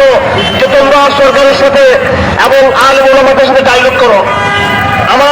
জানালো যে তোমরা সরকারের সাথে এবং আল সাথে ডাইলগ করো। আমার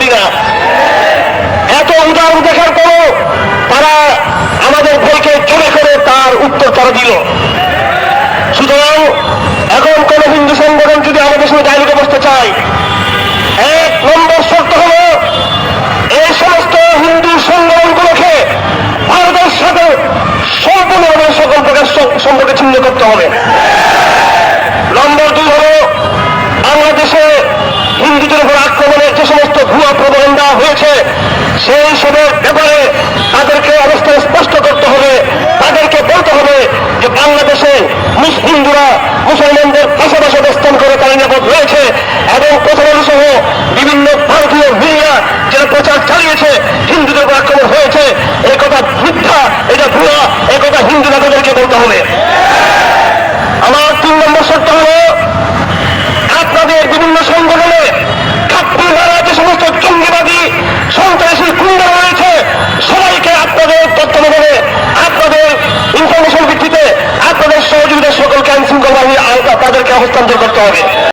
করি না। এত উদার দেখার পরও তারা আমাদের বইকে চলে করে তার উত্তর তারা দিল। সুতরাং এখন কোন হিন্দু সংগঠন যদি আমাদের সঙ্গে ডায়লগে বসতে চায়, এক নম্বর শর্ত হল এই সমস্ত হিন্দু সংগঠনগুলোকে ভারতের সাথে সম্পূর্ণভাবে সকল প্রকার সম্পর্কে ছিন্ন করতে হবে। সেই সবের ব্যাপারে তাদেরকে অবস্থা স্পষ্ট করতে হবে। তাদেরকে বলতে হবে যে বাংলাদেশে হিন্দুরা মুসলমানদের পাশাপাশি অবস্থান করে তারা নিরাপদ রয়েছে এবং প্রথমের সহ বিভিন্ন হস্তান্তর করতে হবে।